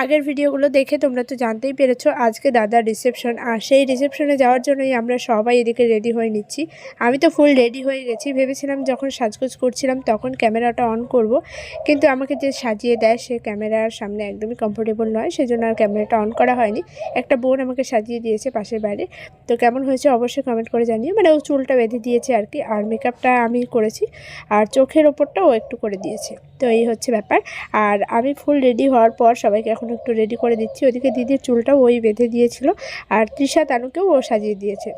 আগের ভিডিওগুলো দেখে তোমরা তো জানতেই পেরেছ, আজকে দাদার রিসেপশন আর সেই রিসেপশনে যাওয়ার জন্যই আমরা সবাই এদিকে রেডি হয়ে নিচ্ছি। আমি তো ফুল রেডি হয়ে গেছি, ভেবেছিলাম যখন সাজগোজ করছিলাম তখন ক্যামেরাটা অন করব, কিন্তু আমাকে যে সাজিয়ে দেয় সে ক্যামেরার সামনে একদমই কমফোর্টেবল নয়, সেজন্য আর ক্যামেরাটা অন করা হয়নি। একটা বোন আমাকে সাজিয়ে দিয়েছে পাশের বাইরে তো কেমন হয়েছে অবশ্যই কমেন্ট করে জানিয়ে মানে ও চুলটা বেঁধে দিয়েছে আর কি, আর মেকআপটা আমি করেছি, আর চোখের ওপরটা ও একটু করে দিয়েছে। তো এই হচ্ছে ব্যাপার, আর আমি ফুল রেডি হওয়ার পর সবাইকে এখন একটু রেডি করে দিচ্ছি। ওদিকে দিদির চুলটাও ওই বেঁধে দিয়েছিল। আর তৃষা তানুকেও ও সাজিয়ে দিয়েছে।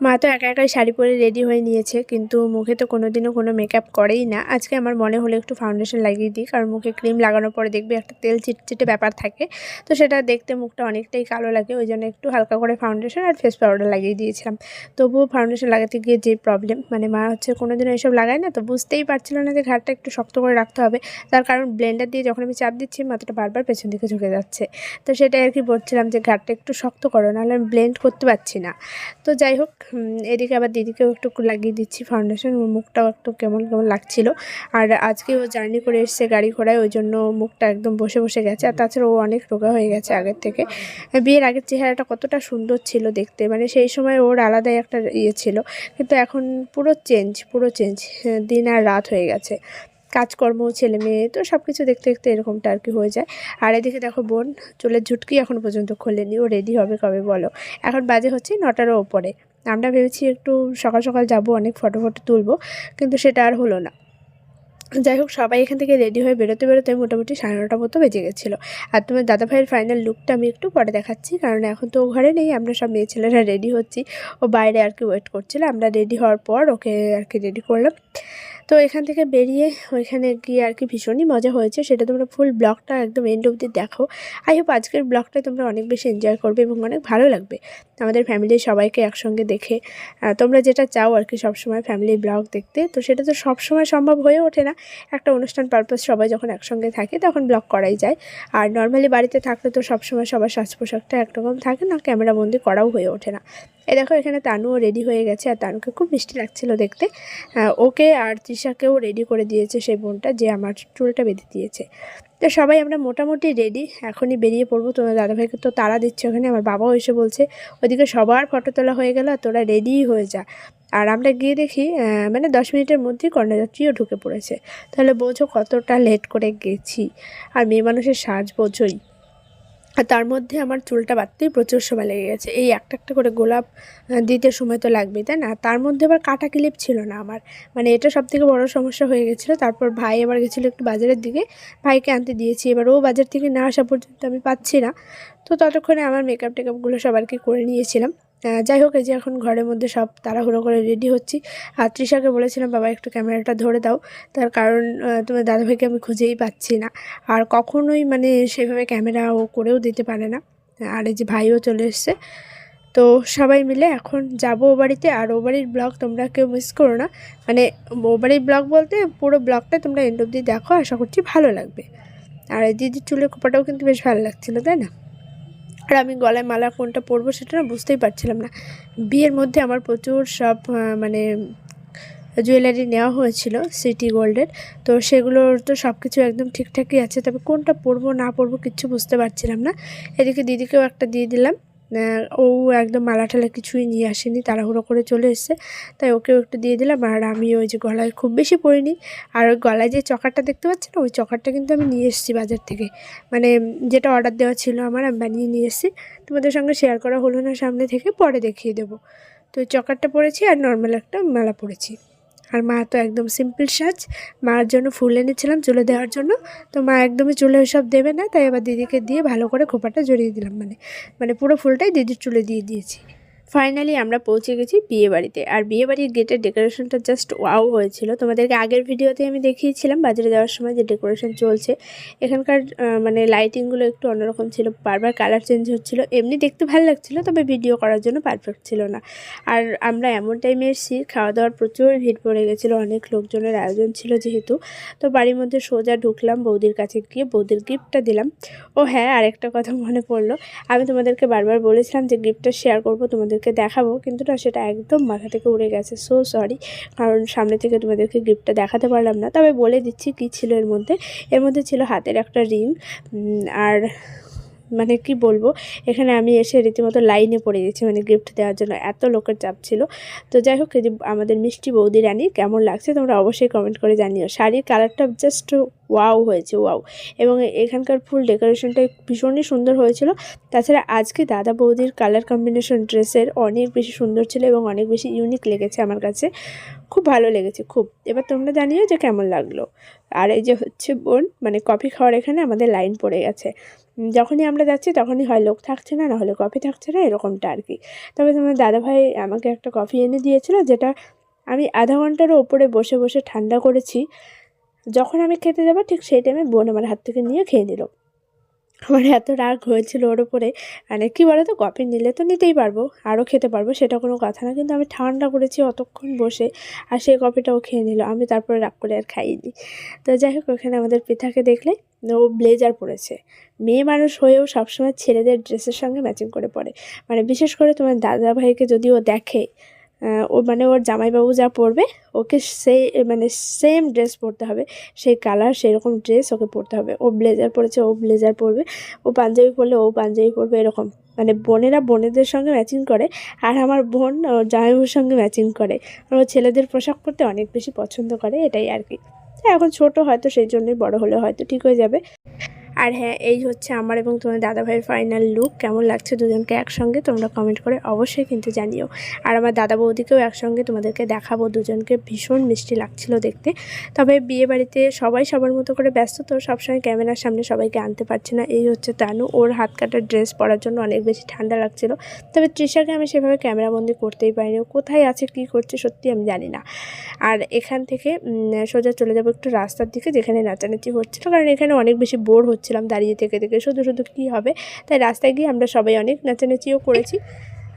মা তো একা একাই শাড়ি পরে রেডি হয়ে নিয়েছে, কিন্তু মুখে তো কোনো দিনও কোনো মেকআপ করেই না। আজকে আমার মনে হলো একটু ফাউন্ডেশন লাগিয়ে দিই, কারণ মুখে ক্রিম লাগানোর পরে দেখবে একটা তেল চিটচিটে ব্যাপার থাকে। তো সেটা দেখতে মুখটা অনেকটাই কালো লাগে, ওই জন্য একটু হালকা করে ফাউন্ডেশন আর ফেস পাউডার লাগিয়ে দিয়েছিলাম। তবুও ফাউন্ডেশন লাগাতে গিয়ে যে প্রবলেম মানে মা হচ্ছে কোনো দিনও এসব লাগায় না, তো বুঝতেই পারছিল না যে ঘাটটা একটু শক্ত করে রাখতে হবে। তার কারণ ব্লেন্ডার দিয়ে যখন আমি চাপ দিচ্ছি, মাথাটা বারবার পেছন দিকে ঝুঁকে যাচ্ছে। তো সেটাই আর কি বলছিলাম যে ঘাটটা একটু শক্ত করো, নাহলে আমি ব্লেন্ড করতে পারছি না। তো যাই হোক এদিকে আবার দিদিকেও একটু লাগিয়ে দিচ্ছি ফাউন্ডেশন ওর মুখটাও একটু কেমন কেমন লাগছিল। আর আজকে ও জার্নি করে এসছে গাড়ি ঘোড়ায়, ওই জন্য মুখটা একদম বসে বসে গেছে। আর তাছাড়া ও অনেক রোগা হয়ে গেছে আগের থেকে। বিয়ের আগের চেহারাটা কতটা সুন্দর ছিল দেখতে। মানে সেই সময় ওর আলাদাই একটা ইয়ে ছিল। কিন্তু এখন পুরো চেঞ্জ পুরো চেঞ্জ দিন আর রাত হয়ে গেছে। কাজকর্ম, ছেলে মেয়ে, তো সব কিছু দেখতে দেখতে এরকমটা আর কি হয়ে যায়। আর এদিকে দেখো বোন, চুলের ঝুটকি এখন পর্যন্ত খোলেনি। ও রেডি হবে কবে বলো? এখন বাজে হচ্ছে নটারও ওপরে। আমরা ভেবেছি একটু সকাল সকাল যাব, অনেক ফটো ফটো তুলবো, কিন্তু সেটা আর হলো না। যাই হোক, সবাই এখান থেকে রেডি হয়ে বেরোতে বেরোতে মোটামুটি সাড়ে নটা মতো বেজে গেছিল। আর তোমার দাদা ভাইয়ের ফাইনাল লুকটা আমি একটু পরে দেখাচ্ছি, কারণ এখন তো ঘরে নেই, আমরা সব মেয়ে ছেলেরা রেডি হচ্ছি। ও বাইরে আর কি ওয়েট করছিল, আমরা রেডি হওয়ার পর ওকে আর কি রেডি করলাম। তো এখান থেকে বেরিয়ে ওইখানে গিয়ে আর কি ভীষণই মজা হয়েছে। সেটা তোমরা ফুল ব্লগটা একদম এন্ড অবধি দেখো। আই হোপ আজকের ব্লগটা তোমরা অনেক বেশি এনজয় করবে এবং অনেক ভালো লাগবে আমাদের ফ্যামিলির সবাইকে একসঙ্গে দেখে। তোমরা যেটা চাও আর কি সবসময় ফ্যামিলি ব্লগ দেখতে, তো সেটা তো সবসময় সম্ভব হয়ে ওঠে না। একটা অনুষ্ঠান পারপাস সবাই যখন একসঙ্গে থাকে তখন ব্লগ করাই যায়। আর নর্মালি বাড়িতে থাকলে তো সবসময় সবার সাজ পোশাকটা একরকম থাকে না ক্যামেরাবন্দি করাও হয়ে ওঠে না। এই দেখো, এখানে তানুও রেডি হয়ে গেছে আর তানুকে খুব মিষ্টি লাগছিল দেখতে। ওকে আর তৃষাকেও রেডি করে দিয়েছে সেই বোনটা, যে আমার চুলটা বেঁধে দিয়েছে। তো সবাই আমরা মোটামুটি রেডি এখনই বেরিয়ে পড়ব। তোমার দাদাভাইকে তো তারা দিচ্ছে ওখানে, আমার বাবাও এসে বলছে, ওইদিকে সবার ফটো তোলা হয়ে গেল আর তোরা রেডিই হয়ে যা। আর আমরা গিয়ে দেখি মানে দশ মিনিটের মধ্যেই কর্ণযাত্রীও ঢুকে পড়েছে। তাহলে বোঝো কতটা লেট করে গেছি। আর মেয়ে মানুষের সাজ বোঝোই। আর তার মধ্যে আমার চুলটা বাঁধতেই প্রচুর সময় লেগে গেছে। এই একটা একটা করে গোলাপ দিতে সময় তো লাগবে তাই না? তার মধ্যে আবার কাটা ক্লিপ ছিল না আমার। মানে এটা সব থেকে বড় সমস্যা হয়ে গেছিল। তারপর ভাই আবার গেছিল একটু বাজারের দিকে। ভাইকে আনতে দিয়েছি। এবার ও বাজার থেকে না আসা পর্যন্ত আমি পাচ্ছি না। তো ততক্ষণে আমার মেকআপ টেকআপগুলো সবারকে করে নিয়েছিলাম। যাই হোক, এই যে এখন ঘরের মধ্যে সব তাড়াহুড়ো করে রেডি হচ্ছি। আর তৃষাকে বলেছিলাম, বাবা, একটু ক্যামেরাটা ধরে দাও। তার কারণ তোমার দাদাভাইকে আমি খুঁজেই পাচ্ছি না। আর কখনোই মানে সেভাবে ক্যামেরা ও করেও দিতে পারে না। আর এই যে ভাইও চলে এসছে। তো সবাই মিলে এখন যাব ও বাড়িতে। আর ও বাড়ির ব্লগ তোমরা কেউ মিস করো না। মানে ও বাড়ির ব্লগ বলতে পুরো ব্লগটা তোমরা এন্ড অব্দি দেখো। আশা করছি ভালো লাগবে। আর এই দিদির চুলের খোপাটাও কিন্তু বেশ ভালো লাগছিল, তাই না? আর আমি গলায় মালা কোনটা পরবো সেটা না বুঝতেই পারছিলাম না। বিয়ের মধ্যে আমার প্রচুর সব মানে জুয়েলারি নেওয়া হয়েছিল সিটি গোল্ডের তো সেগুলোর তো সব কিছু একদম ঠিকঠাকই আছে। তবে কোনটা পরবো না পরবো কিচ্ছু বুঝতে পারছিলাম না। এদিকে দিদিকেও একটা দিয়ে দিলাম। ও একদম মালা টালা কিছুই নিয়ে আসেনি, তাড়াহুড়ো করে চলে এসছে। তাই ওকেও একটু দিয়ে দিলাম, আর আমি ওই যে গলায় খুব বেশি পরিনি। আর ওই গলায় যে চকারটা দেখতে পাচ্ছি না ওই চকারটা কিন্তু আমি নিয়ে এসেছি বাজার থেকে। মানে যেটা অর্ডার দেওয়া ছিল আমার, আমি বানিয়ে নিয়ে এসেছি। তোমাদের সঙ্গে শেয়ার করা হলো না, সামনে থেকে পরে দেখিয়ে দেবো। তো চকারটা পরেছি, আর নর্মাল একটা মালা পরেছি। আর মা তো একদম সিম্পল সাজ। মার জন্য ফুল এনেছিলাম চুলে দেওয়ার জন্য। তো মা একদমই চুলে ওইসব দেবে না, তাই আবার দিদিকে দিয়ে ভালো করে খোপাটা জড়িয়ে দিলাম মানে মানে পুরো ফুলটাই দিদির চুলে দিয়ে দিয়েছি। ফাইনালি আমরা পৌঁছে গেছি বিয়ে বাড়িতে। আর বিয়ে বাড়ির গেটের ডেকোরেশনটা জাস্ট ওয়াও হয়েছিল। তোমাদেরকে আগের ভিডিওতে আমি দেখিয়েছিলাম, বাজারে যাওয়ার সময় যে ডেকোরেশন চলছে। এখানকার মানে লাইটিংগুলো একটু অন্যরকম ছিল, বারবার কালার চেঞ্জ হচ্ছিল। এমনি দেখতে ভালো লাগছিল, তবে ভিডিও করার জন্য পারফেক্ট ছিল না। আর আমরা এমন টাইমে এসেছি খাওয়া দাওয়ার প্রচুর ভিড় পড়ে গেছিল, অনেক লোকজনের আয়োজন ছিল যেহেতু। তো বাড়ির মধ্যে সোজা ঢুকলাম, বৌদির কাছে গিয়ে বৌদির গিফটটা দিলাম। ও হ্যাঁ আরেকটা কথা মনে পড়ল। আমি তোমাদেরকে বারবার বলেছিলাম যে গিফটটা শেয়ার করব তোমাদেরকে তোমাদেরকে দেখাবো, কিন্তু না সেটা একদম মাথা থেকে উড়ে গেছে। সো সরি কারণ সামনে থেকে তোমাদেরকে গিফটটা দেখাতে পারলাম না। তবে বলে দিচ্ছি কি ছিল এর মধ্যে? এর মধ্যে ছিল হাতের একটা রিং আর মানে কি বলব, এখানে আমি এসে রীতিমতো লাইনে পড়ে গেছি মানে গিফট দেওয়ার জন্য এত লোকের চাপ ছিল। তো যাই হোক যে আমাদের মিষ্টি বৌদি রানী কেমন লাগছে তোমরা অবশ্যই কমেন্ট করে জানিও। শাড়ির কালারটা জাস্ট ওয়াও হয়েছে ওয়াও এবং এখানকার ফুল ডেকোরেশনটা ভীষণই সুন্দর হয়েছিল। তাছাড়া আজকে দাদা বৌদির কালার কম্বিনেশন ড্রেসের অনেক বেশি সুন্দর ছিল এবং অনেক বেশি ইউনিক লেগেছে আমার কাছে। খুব ভালো লেগেছে, খুব। এবার তোমরা জানিও যে কেমন লাগল। আর এই যে হচ্ছে বোন মানে কফি খাওয়ার এখানে আমাদের লাইন পড়ে গেছে। যখনই আমরা যাচ্ছি তখনই হয় লোক থাকছে না নাহলে কফি থাকছে না, এরকমটা আর কি। তবে তোমার দাদাভাই আমাকে একটা কফি এনে দিয়েছিল যেটা আমি আধা ঘন্টারও ওপরে বসে বসে ঠান্ডা করেছি। যখন আমি খেতে যাব ঠিক সেই টাইমে বোন আমার হাত থেকে নিয়ে খেয়ে নিল। আমার এত রাগ হয়েছিল ওর ওপরে মানে কী বলো তো কফি নিলে তো নিতেই পারব, আরও খেতে পারব, সেটা কোনো কথা না। কিন্তু আমি ঠান্ডা করেছি অতক্ষণ বসে, আর সেই কফিটাও খেয়ে নিল। আমি তারপরে রাগ করে আর খাইনি। তো যাই হোক, ওখানে আমাদের পিঠাকে দেখলে, ও ব্লেজার পরেছে। মেয়ে মানুষ হয়েও সবসময় ছেলেদের ড্রেসের সঙ্গে ম্যাচিং করে পরে। মানে বিশেষ করে তোমার দাদা ভাইকে যদি ও দেখে ও মানে ওর জামাইবাবু যা পরবে, ওকে সেই মানে সেম ড্রেস পরতে হবে। সেই কালার সেই রকম ড্রেস ওকে পরতে হবে। ও ব্লেজার পরেছে, ও ব্লেজার পরবে। ও পাঞ্জাবি পরলে ও পাঞ্জাবি পরবে, এরকম। মানে বোনেরা বোনেদের সঙ্গে ম্যাচিং করে, আর আমার বোন জামাইবাবুর সঙ্গে ম্যাচিং করে। ও ছেলেদের পোশাক পরতে অনেক বেশি পছন্দ করে, এটাই আর কি। এখন ছোট হয়তো সেই জন্যই বড় হলে হয়তো ঠিক হয়ে যাবে। আর হ্যাঁ এই হচ্ছে আমার এবং তোমার দাদা ভাইয়ের ফাইনাল লুক কেমন লাগছে দুজনকে একসঙ্গে তোমরা কমেন্ট করে অবশ্যই কিন্তু জানিও। আর আমার দাদা বৌদিকেও একসঙ্গে তোমাদেরকে দেখাবো, দুজনকে ভীষণ মিষ্টি লাগছিল দেখতে। তবে বিয়ে বাড়িতে সবাই সবার মতো করে ব্যস্ত, তো সবসময় ক্যামেরার সামনে সবাইকে আনতে পারছে না। এই হচ্ছে তানু, ওর হাত কাটার ড্রেস পরার জন্য অনেক বেশি ঠান্ডা লাগছিল। তবে তৃষাকে আমি সেভাবে ক্যামেরাবন্দি করতেই পারিনি। ও কোথায় আছে, কী করছে, সত্যি আমি জানি না। আর এখান থেকে সোজা চলে যাব একটু রাস্তার দিকে, যেখানে নাচানাচি হচ্ছিল। কারণ এখানে অনেক বেশি বোর হচ্ছিলাম দাঁড়িয়ে থেকে থেকে শুধু শুধু কী হবে। তাই রাস্তায় গিয়ে আমরা সবাই অনেক নাচানাচিও করেছি।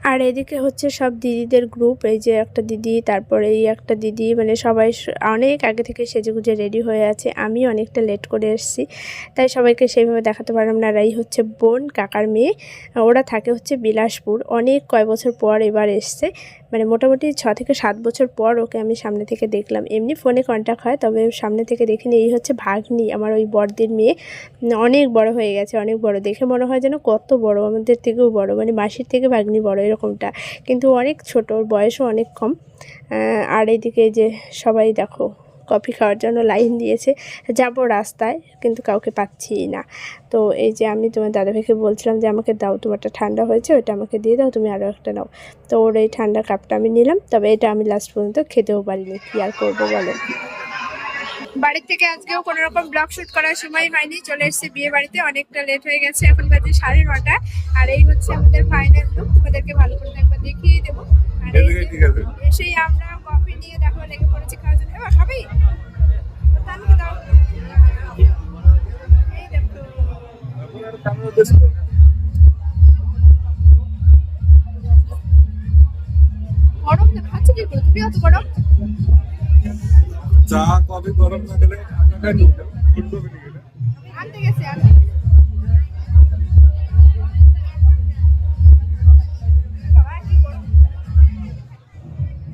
আর এদিকে হচ্ছে সব দিদিদের গ্রুপ এই যে একটা দিদি, তারপরে এই একটা দিদি মানে সবাই অনেক আগে থেকে সেজেগুজে রেডি হয়ে আছে। আমি অনেকটা লেট করে এসেছি। তাই সবাইকে সেইভাবে দেখাতে পারলাম না। আর এই হচ্ছে বোন, কাকার মেয়ে। ওরা থাকে হচ্ছে বিলাসপুর। অনেক কয় বছর পর এবার এসছে। মানে মোটামুটি ছ থেকে সাত বছর পর ওকে আমি সামনে থেকে দেখলাম। এমনি ফোনে কন্ট্যাক্ট হয়, তবে সামনে থেকে দেখিনি। এই হচ্ছে ভাগ্নি, আমার ওই বড়দের মেয়ে। অনেক বড় হয়ে গেছে, অনেক বড়। দেখে মনে হয় যেন কত বড়, আমাদের থেকেও বড়। মানে মাসির থেকে ভাগ্নি বড়, এরকমটা। কিন্তু অনেক ছোট, ওর বয়সও অনেক কম। আর এইদিকে যে সবাই দেখো কফি খাওয়ার জন্য লাইন দিয়েছে যাব রাস্তায় কিন্তু কাউকে পাচ্ছি না। তো এই যে আমি তোমার দাদাভাইকে বলছিলাম যে আমাকে দাও তোমারটা ঠান্ডা হয়েছে ওটা আমাকে দিয়ে দাও তুমি আরও একটা নাও। তো ওর এই ঠান্ডা কাপটা আমি নিলাম তবে এটা আমি লাস্ট পর্যন্ত খেতেও পারিনি কী আর করব বলো? বাড়ির থেকে আজকেও কোনো রকম ব্লগ শুট করার সময় হয়নি চলে এসেছি বিয়ে বাড়িতে অনেকটা লেট হয়ে গেছে এখন বাজে সাড়ে নটা আর এই হচ্ছে আমাদের ফাইনাল লুক তোমাদেরকে ভালো করে একবার দেখিয়ে দেবো। আর এই যে ঠিক আছে এসেই আমরা কফি নিয়ে দেখো লেগে পড়েছি খাওয়ার জন্য। এবার খাবি? তানকে দাও। এই দেখো। গরম তো খাচ্ছে কি তুমি অত গরম? চা কফি গরম না গেলে ঠান্ডা খাই নিয়ে আনতে গেছে আনতে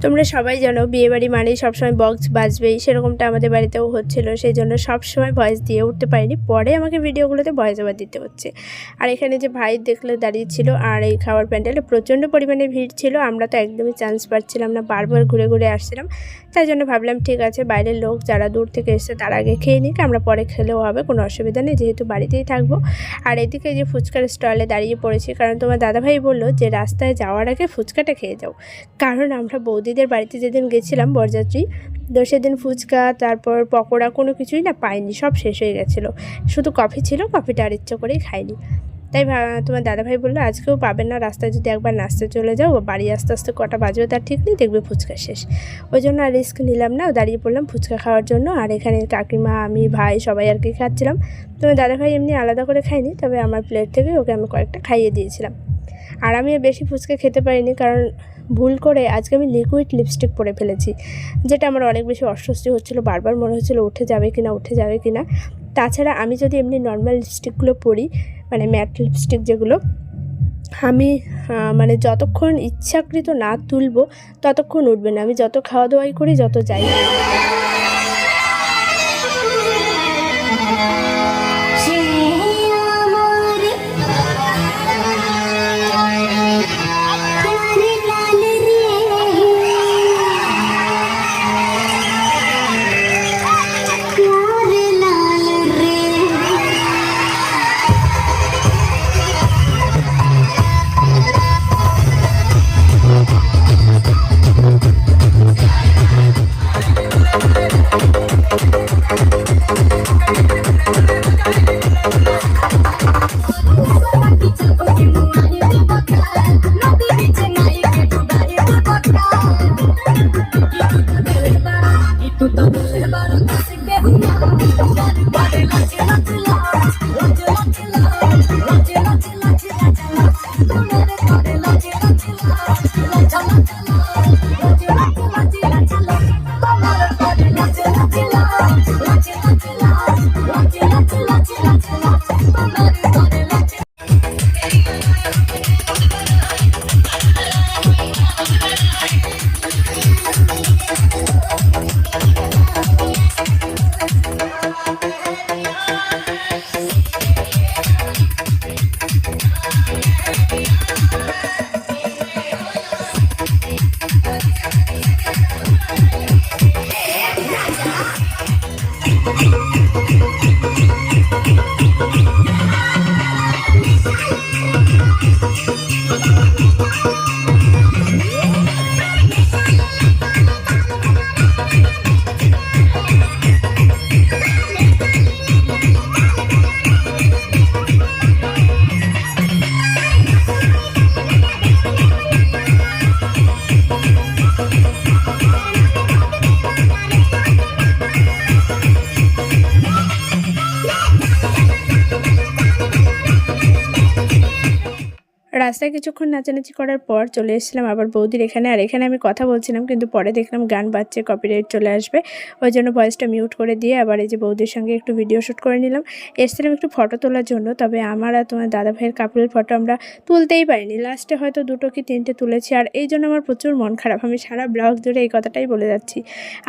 তোমরা সবাই জানো বিয়ে বাড়ি মানেই সবসময় বক্স বাজবেই। সেরকমটা আমাদের বাড়িতেও হচ্ছিল সেই জন্য সবসময় ভয়েস দিয়ে উঠতে পারিনি। পরে আমাকে ভিডিওগুলোতে ভয়েস আবার দিতে হচ্ছে। আর এখানে যে ভাই দেখলে দাঁড়িয়ে ছিল, আর এই খাওয়ার প্যান্ডেলে প্রচণ্ড পরিমাণে ভিড় ছিল, আমরা তো একদমই চান্স পাচ্ছিলাম না, বারবার ঘুরে ঘুরে আসছিলাম। তাই জন্য ভাবলাম, ঠিক আছে, বাইরের লোক যারা দূর থেকে এসছে, তার আগে খেয়ে নিক, আমরা পরে খেলেও হবে, কোনো অসুবিধা নেই, যেহেতু বাড়িতেই থাকব। আর এদিকে যে ফুচকার স্টলে দাঁড়িয়ে পড়েছি, কারণ তোমার দাদাভাই বলল যে, রাস্তায় যাওয়ার আগে ফুচকাটা খেয়ে যাও। কারণ আমরা বৌদিদের বাড়িতে যেদিন গেছিলাম বরযাত্রী, তো সেদিন ফুচকা, তারপর পকোড়া কোনো কিছুই না পাইনি, সব শেষ হয়ে গেছিল। শুধু কফি ছিল, কফিটা আর ইচ্ছা করেই খাইনি। তাই তোমার দাদাভাই বলল, আজকেও পাবেন না, রাস্তায় যদি একবার নাচতে চলে যাও বাড়ি আস্তে আস্তে কটা বাজবে তার ঠিক নেই, দেখবে ফুচকা শেষ। ওই জন্য আর রিস্ক নিলাম না, দাঁড়িয়ে পড়লাম ফুচকা খাওয়ার জন্য, আর এখানে কাকিমা, আমি, ভাই সবাই আর কি খাচ্ছিলাম। তোমার দাদাভাই এমনি আলাদা করে খাইনি তবে আমার প্লেট থেকে ওকে আমি কয়েকটা খাইয়ে দিয়েছিলাম। আর আমি বেশি ফুচকা খেতে পারিনি, কারণ ভুল করে আজকে আমি লিকুইড লিপস্টিক পরে ফেলেছি, যেটা আমার অনেক বেশি অস্বস্তি হচ্ছিল, বারবার মনে হচ্ছিল উঠে যাবে কি না উঠে যাবে কি না তাছাড়া আমি যদি এমনি নর্মাল লিপস্টিকগুলো পরি মানে ম্যাট লিপস্টিক যেগুলো, আমি মানে যতক্ষণ ইচ্ছাকৃত না তুলবো, ততক্ষণ উঠবে না। আমি যত খাওয়া দাওয়াই করি, যত যাই। রাস্তায় কিছুক্ষণ নাচানাচি করার পর চলে এসেছিলাম আবার বৌদির এখানে। আর এখানে আমি কথা বলছিলাম, কিন্তু পরে দেখলাম গান বাজছে কপিরাইট চলে আসবে। ওই জন্য ভয়েসটা মিউট করে দিয়ে আবার এই যে বৌদির সঙ্গে একটু ভিডিও শ্যুট করে নিলাম। এসেছিলাম একটু ফটো তোলার জন্য, তবে আমার আর তোমার দাদা ভাইয়ের কাপড়ের ফটো আমরা তুলতেই পারিনি। লাস্টে হয়তো দুটো কি তিনটে তুলেছি, আর এই জন্য আমার প্রচুর মন খারাপ। আমি সারা ব্লগ জুড়ে এই কথাটাই বলে যাচ্ছি।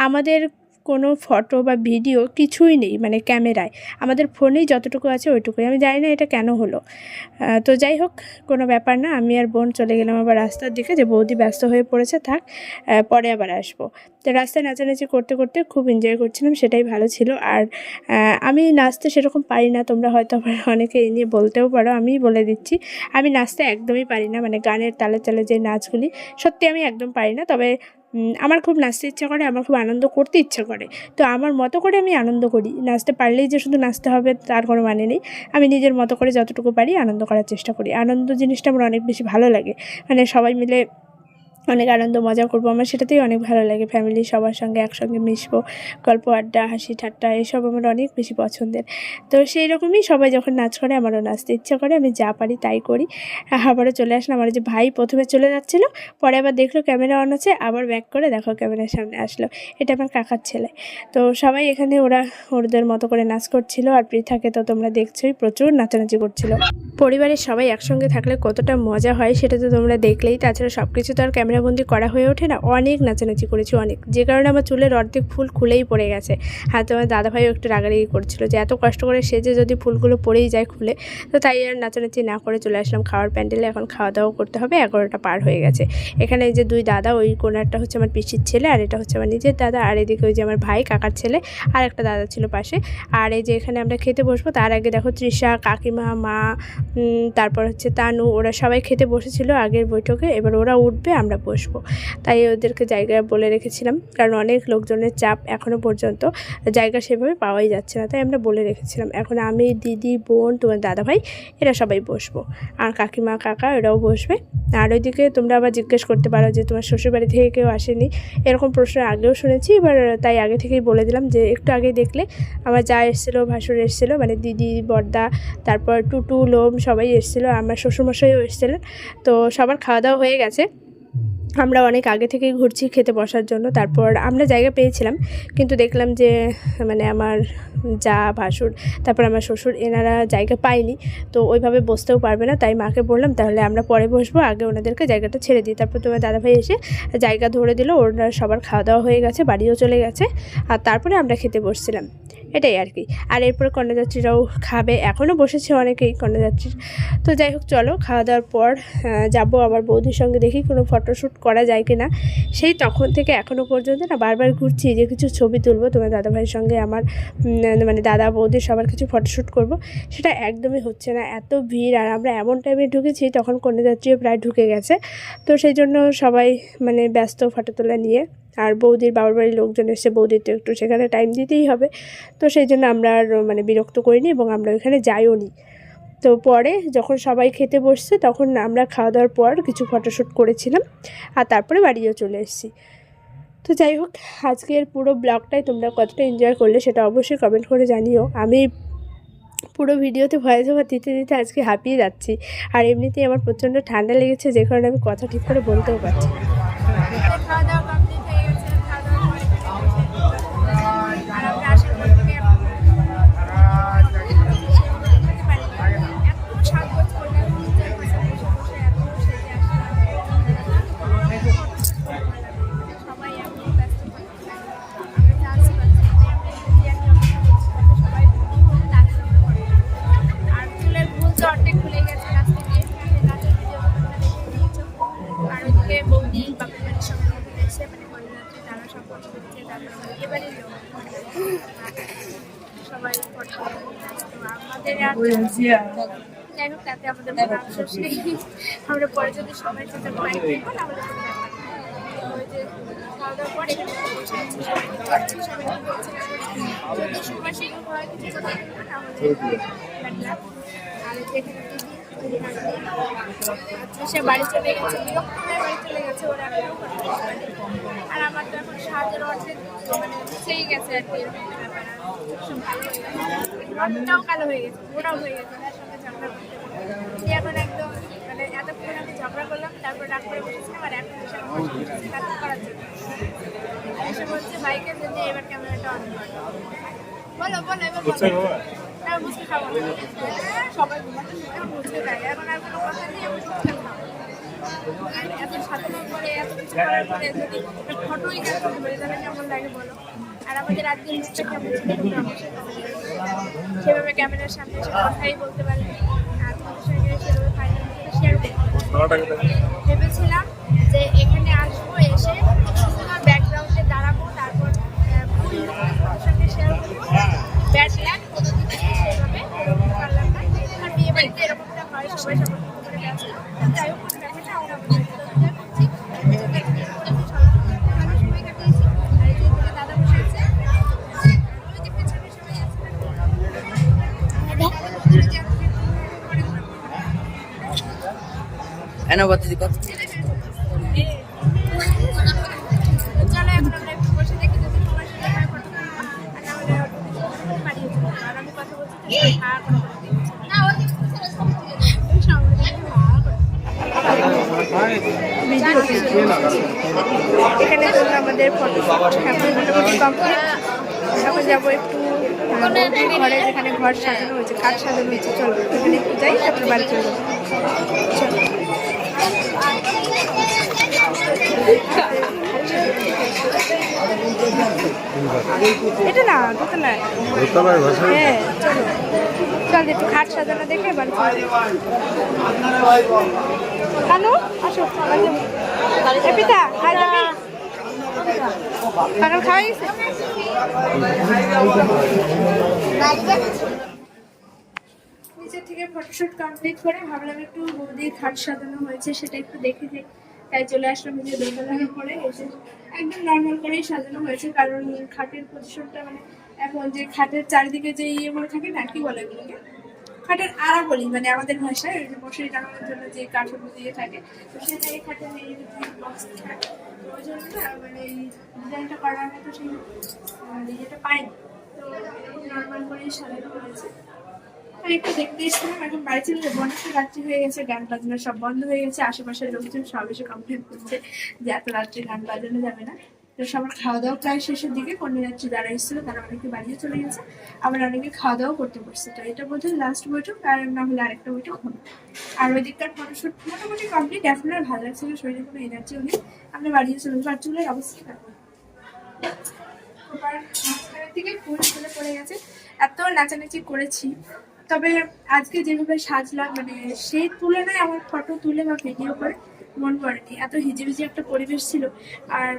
আমাদের কোনো ফটো বা ভিডিও কিছুই নেই মানে ক্যামেরায়। আমাদের ফোনেই যতটুকু আছে ওইটুকুই। আমি জানি না এটা কেন হলো। তো যাই হোক, কোনো ব্যাপার না। আমি আর বোন চলে গেলাম আবার রাস্তার দিকে যে বৌদি ব্যস্ত হয়ে পড়েছে, থাক পরে আবার আসব। তো রাস্তায় নাচানাচি করতে করতে খুব এনজয় করছিলাম, সেটাই ভালো ছিল। আর আমি নাচতে সেরকম পারি না। তোমরা হয়তো আবার অনেকে এই নিয়ে বলতেও পারো, আমিই বলে দিচ্ছি। আমি নাচতে একদমই পারি না। মানে গানের তালে তালে যে নাচগুলি, সত্যি আমি একদম পারি না। তবে আমার খুব নাচতে ইচ্ছা করে, আমার খুব আনন্দ করতে ইচ্ছা করে। তো আমার মতো করে আমি আনন্দ করি। নাচতে পারলেই যে শুধু নাচতে হবে তার কোনো মানে নেই। আমি নিজের মতো করে যতটুকু পারি আনন্দ করার চেষ্টা করি। আনন্দ জিনিসটা আমার অনেক বেশি ভালো লাগে। মানে সবাই মিলে অনেক আনন্দ, মজা করব। আমার সেটাতেই অনেক ভালো লাগে। ফ্যামিলি সবার সঙ্গে একসঙ্গে মিশবো। গল্প, আড্ডা, হাসি, ঠাট্টা, এসব আমার অনেক বেশি পছন্দের। তো সেই রকমই সবাই যখন নাচ করে, আমারও নাচতে ইচ্ছা করে। আমি যা পারি তাই করি। আবারও চলে আসলাম। আমার যে ভাই প্রথমে চলে যাচ্ছিল, পরে আবার দেখল ক্যামেরা অন আছে, আবার ব্যাক করে দেখো ক্যামেরার সামনে আসলো। এটা আমার কাকার ছেলে। তো সবাই এখানে ওরা, ওদের মতো করে নাচ করছিল। আর পৃথাকে তো তোমরা দেখছোই, প্রচুর নাচানাচি করছিল। পরিবারের সবাই একসঙ্গে থাকলে কতটা মজা হয়, সেটা তো তোমরা দেখলেই। তাছাড়া সব কিছু তো আর ক্যামেরাবন্দি করা হয়ে ওঠে না, অনেক নাচানাচি করেছি অনেক। যে কারণে আমার চুলের অর্ধেক ফুল খুলেই পড়ে গেছে। হ্যাঁ তোমার দাদাভাইও একটু রাগারাগি করছিল যে এত কষ্ট করে সেজে যদি ফুলগুলো পড়েই যায় খুলে, তো তাই আর নাচানাচি না করে চলে আসলাম খাওয়ার প্যান্ডেলে। এখন খাওয়া দাওয়া করতে হবে, এগারোটা পার হয়ে গেছে। এখানে যে দুই দাদা, ওই কোনারটা হচ্ছে আমার পিসির ছেলে আর এটা হচ্ছে আমার নিজের দাদা। আর এদিকে ওই যে আমার ভাই, কাকার ছেলে আর একটা দাদা ছিল পাশে। আর এই যে এখানে আমরা খেতে বসবো, তার আগে দেখো তৃষা, কাকিমা, মা তারপর হচ্ছে তানু, ওরা সবাই খেতে বসেছিল আগের বৈঠকে। এবার ওরা উঠবে, আমরা বসবো। তাই ওদেরকে জায়গা বলে রেখেছিলাম। কারণ অনেক লোকজনের চাপ এখনও পর্যন্ত জায়গা সেভাবে পাওয়াই যাচ্ছে না, তাই আমরা বলে রেখেছিলাম। এখন আমি, দিদি, বোন, তোমার দাদা ভাই এরা সবাই বসবো। আর কাকিমা, কাকা, এরাও বসবে। আর ওইদিকে তোমরা আবার জিজ্ঞেস করতে পারো যে তোমার শ্বশুরবাড়ি থেকে কেউ আসেনি। এরকম প্রশ্ন আগেও শুনেছি, এবার তাই আগে থেকেই বলে দিলাম যে একটু আগে দেখলে আমার যা এসেছিল, ভাসুর এসেছিল মানে দিদি, বর্দা, তারপর টুটু, লোম সবাই এসেছিল, আমার শ্বশুরমশাইও এসেছিলেন। তো সবার খাওয়া দাওয়া হয়ে গেছে। আমরা অনেক আগে থেকেই ঘুরছি খেতে বসার জন্য। তারপর আমরা জায়গা পেয়েছিলাম, কিন্তু দেখলাম যে মানে আমার যা ভাসুর, তারপর আমার শ্বশুর এনারা জায়গা পায়নি, তো ওইভাবে বসতেও পারবে না। তাই মাকে বললাম, তাহলে আমরা পরে বসবো, আগে ওনাদেরকে জায়গাটা ছেড়ে দিই। তারপর তোমার দাদাভাই এসে জায়গা ধরে দিল, ওনারা সবার খাওয়া দাওয়া হয়ে গেছে, বাড়িও চলে গেছে, আর তারপরে আমরা খেতে বসছিলাম। এটাই আর কি। আর এরপরে কন্যাযাত্রীরাও খাবে। এখনও বসেছে অনেকেই কন্যাযাত্রীর। তো যাই হোক, চলো খাওয়া দাওয়ার পর যাব আবার বৌদির সঙ্গে দেখি কোনো ফটোশ্যুট করা যায় কি না সেই তখন থেকে এখনও পর্যন্ত না বারবার ঘুরছি যে কিছু ছবি তুলবো, তোমার দাদাভাইয়ের সঙ্গে আমার মানে দাদা বৌদির সবার কিছু ফটোশ্যুট করব। সেটা একদমই হচ্ছে না। এত ভিড়, আর আমরা এমন টাইমে ঢুকেছি, তখন কন্যাযাত্রীও প্রায় ঢুকে গেছে। তো সেই জন্য সবাই মানে ব্যস্ত ফটো তোলা নিয়ে, আর বৌদির বাবার বাড়ির লোকজন এসে বৌদির তো একটু সেখানে টাইম দিতেই হবে। তো সেই জন্য আমরা আর মানে বিরক্ত করিনি এবং আমরা ওইখানে যাইও নি। তো পরে যখন সবাই খেতে বসছে তখন আমরা খাওয়া দাওয়ার পর কিছু ফটোশ্যুট করেছিলাম আর তারপরে বাড়িও চলে এসেছি। তো যাই হোক, আজকের পুরো ব্লগটাই তোমরা কতটা এনজয় করলে সেটা অবশ্যই কমেন্ট করে জানিও। আমি পুরো ভিডিওতে ভয়েস ওভার দিতে দিতে আজকে হাঁপিয়ে যাচ্ছি। আর এমনিতেই আমার প্রচণ্ড ঠান্ডা লেগেছে, যে কারণে আমি কথা ঠিক করে বলতেও পারছি যাই হোক তাতে আমাদের কোনো আফসোস নেই। আমরা পরে যদি সবাই দেখব আমাদের সে বাড়ি চলে গেছে বিরক্ত বাড়ি চলে গেছে ওরা আর আমার তো এখন সাজের অর্ধেক মানে সেই গেছে আর কি। এরকম ব্যাপার আর ভালো হয়ে গেছে রংটাও কালো হয়ে গেছে ওরাও হয়ে গেছে ওনার সঙ্গে ঝগড়া করতে করতে। এখন একদম মানে এতক্ষণ আমি ঝগড়া করলাম তারপর রাগ করে বসেছিলাম আর এখন এসে আমার বসে কাজ করার জন্য। এসে বলছে বাইকে যদি এবার ক্যামেরাটা অন করো। বলো বলো এবার বলো। হ্যাঁ মুসকে খাব সবাই ঘুমাতে মুসকে দেয় এখন আর কোনো কথা নেই আমি মুসকে খাব এত সাজানোর পরে এত কিছু করার পরে যদি ফটোই না করতে পারি তাহলে কেমন লাগে বলো? আর আমাদের আজকে কেমন ছিল। সেভাবে ক্যামেরার সামনে এসে কথাই বলতে পারিনি আর তোমাদের সঙ্গে সেভাবে ফাইনালি শেয়ার করতে ভেবেছিলাম এখানে তো আমাদের ফটো মোটামুটি কমপ্লিট এখন যাব একটু ঘরে, যেখানে ঘর সাজানো হয়েছে খাট সাজানো হয়েছে। চলো এখানে একটু যাই, তারপর বাড়ি চলে চলো। এটা না দোতলায়। দোতলায় বসে হ্যাঁ চলো। চল একটু খাট সাজানো দেখে বাড়ি কানু আসো। পিতা যাবি নিচে থেকে ফটোশুট কমপ্লিট করে ভাবলাম একটু বৌদির খাট সাজানো হয়েছে সেটা একটু দেখে যাই। তাই চলে আসলাম যে দোতলার উপরে এসে একদম নর্মাল করেই সাজানো হয়েছে, কারণ খাটের পজিশনটা মানে এখন যে খাটের চারিদিকে যে ইয়েগুলো থাকে না, কি বলে এগুলোকে? খাটের আড়া বলি মানে আমাদের ভাষায় ওই যে মশারি টাঙানোর জন্য যে কাঠগুলো দিয়ে থাকে। তো সেটা এই খাটের এই ওই জন্য না মানে এই ডিজাইনটা করার মতো সেই ইয়েটা পাইনি। তো নর্মাল করেই সাজানো হয়েছে। একটু দেখতে এসেছিলাম। এখন চলে অনেকটা রাত্রি হয়ে গেছে, গান বাজনা সব বন্ধ হয়ে গেছে। আশেপাশের লোকজন সব এসে কমপ্লেন করছে যে এত রাত্রে গান বাজানো যাবে না। তো সবার খাওয়া দাওয়া প্রায় শেষের দিকে। কন্যাযাত্রী যারা এসেছিল, তারা অনেকে বাড়িয়ে চলে গেছে। আবার অনেকে খাওয়া দাওয়া করতে পারছে তো এটা বোধহয় লাস্ট বৈঠক আর হলে আরেকটা বৈঠক হবে। আর ওই দিককার ফটোশুট মোটামুটি কমপ্লিট এখন আর ভালো লাগছে শরীরে কোনো এনার্জি নেই। আমরা বাড়িয়ে চলে যাব। আর চুলের অবস্থা দেখো। থেকে ফুল ফুলে পড়ে গেছে। এত নাচানাচি করেছি। তবে আজকে যেভাবে সাজলাম মানে সেই তুলনায় আমার ফটো তুলে বা ভিডিও করে মন করেনি এত হিজিবিজি একটা পরিবেশ ছিল। আর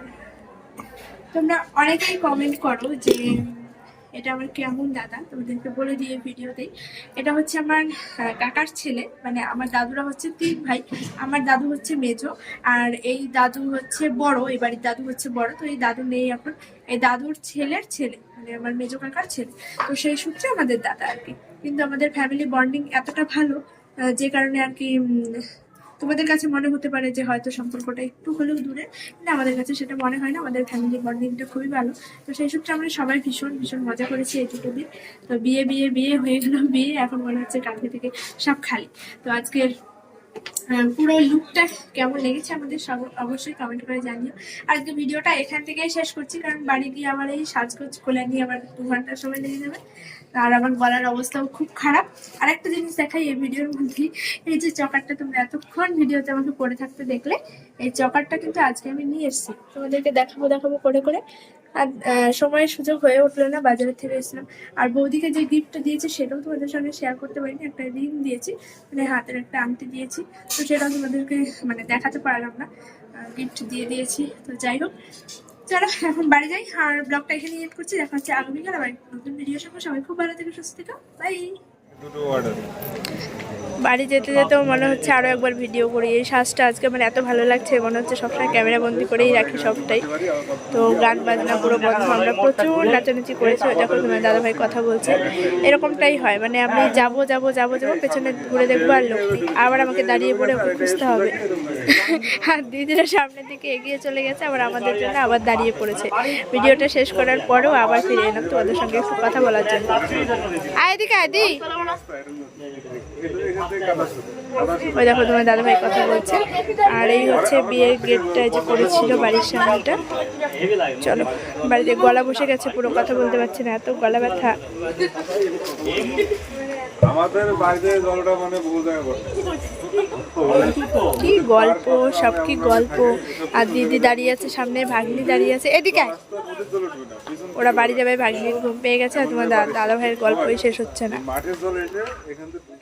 তোমরা অনেকেই কমেন্ট করো যে এটা আমার কেমন দাদা? তোমাদেরকে বলে দিয়ে ভিডিওতেই। এটা হচ্ছে আমার কাকার ছেলে মানে আমার দাদুরা হচ্ছে তিন ভাই। আমার দাদু হচ্ছে মেজো আর এই দাদু হচ্ছে বড়, এই বাড়ির দাদু হচ্ছে বড়। তো এই দাদু নেই এখন। এই দাদুর ছেলের ছেলে মানে আমার মেজো কাকার ছেলে। তো সেই সূত্রে আমাদের দাদা আর কি। কিন্তু আমাদের ফ্যামিলি বন্ডিং এতটা ভালো যে কারণে আর কি তোমাদের কাছে মনে হতে পারে যে হয়তো সম্পর্কটা একটু হলেও দূরে, কিন্তু আমাদের কাছে সেটা মনে হয় না। আমাদের ফ্যামিলি বন্ডিংটা খুবই ভালো। তো সেই সূত্রে আমরা সবাই ভীষণ ভীষণ মজা করেছি এই দুটো দিন। তো বিয়ে বিয়ে বিয়ে হয়ে গেল, বিয়ে এখন মনে হচ্ছে কালকে থেকে সব খালি। তো আজকের পুরো লুকটা কেমন লেগেছে আমাদের সব অবশ্যই কমেন্ট করে জানিও। আজকে ভিডিওটা এখান থেকেই শেষ করছি, কারণ বাড়ি গিয়ে আমার এই সাজগোজ কোলে নিয়ে আবার দু ঘণ্টার সময় লেগে যাবে। আর আমার গলার অবস্থাও খুব খারাপ। আর একটা জিনিস দেখাই এই ভিডিওর মধ্যে, এই যে চকারটা তোমরা এতক্ষণ ভিডিওতে আমাকে পরে থাকতে দেখলে, এই চকারটা কিন্তু আজকে আমি নিয়ে এসেছি। তোমাদেরকে দেখাবো দেখাবো করে করে। আর সময়ের সুযোগ হয়ে উঠল না, বাজারে থেকে এসেছিলাম। আর বৌদিকে যে গিফটটা দিয়েছে, সেটাও তোমাদের সঙ্গে শেয়ার করতে পারিনি। একটা রিং দিয়েছি মানে হাতের একটা আনতে দিয়েছি। তো সেটাও তোমাদেরকে মানে দেখাতে পারলাম না। গিফট দিয়ে দিয়েছি। তো যাই হোক চলো এখন বাড়ি যাই। আর ব্লগটা এখানে এড করছি। দেখা হচ্ছে আগামীকাল আবার নতুন ভিডিও সঙ্গে। সবাই খুব ভালো থেকে, সুস্থ থেকো। বাই বাড়ি যেতে যেতেও মনে হচ্ছে আরও একবার ভিডিও করি। এই সাজটা আজকে আমার এত ভালো লাগছে, মনে হচ্ছে সবসময় ক্যামেরা বন্দি করেই রাখি সবটাই। তো গান বাজনা পুরো বন্ধ, আমরা প্রচুর নাচানাচি করেছি, ওই দেখো তোমার দাদাভাই কথা বলছে। এরকমটাই হয় মানে আমি যাব যাব যাব যাব, পেছনে ঘুরে দেখব আর লোক আবার আমাকে দাঁড়িয়ে পড়ে খুঁজতে হবে। আর দিদিরা সামনের দিকে এগিয়ে চলে গেছে, আবার আমাদের জন্য আবার দাঁড়িয়ে পড়েছে। ভিডিওটা শেষ করার পরেও আবার ফিরে এলাম তোমাদের সঙ্গে একটু কথা বলার জন্য। আয় এদিকে, আয় ওই দেখো, তোমার দাদাভাই কথা বলছে। আর এই হচ্ছে বিয়ের গেটটা যে করেছিল বাড়ির সামনেটা। চলো, বাড়িতে গলা বসে গেছে, পুরো কথা বলতে পারছি না, এত গলা ব্যথা। আমাদের জলটা মানে কি গল্প সব কি গল্প? আর দিদি দাঁড়িয়ে আছে সামনে ভাগ্নি দাঁড়িয়ে আছে। এদিকে ওরা বাড়ি যাবে ভাগ্নি ঘুম পেয়ে গেছে আর তোমার দাদা ভাইয়ের গল্পই শেষ হচ্ছে না। মাঠের জল এসে এখান থেকে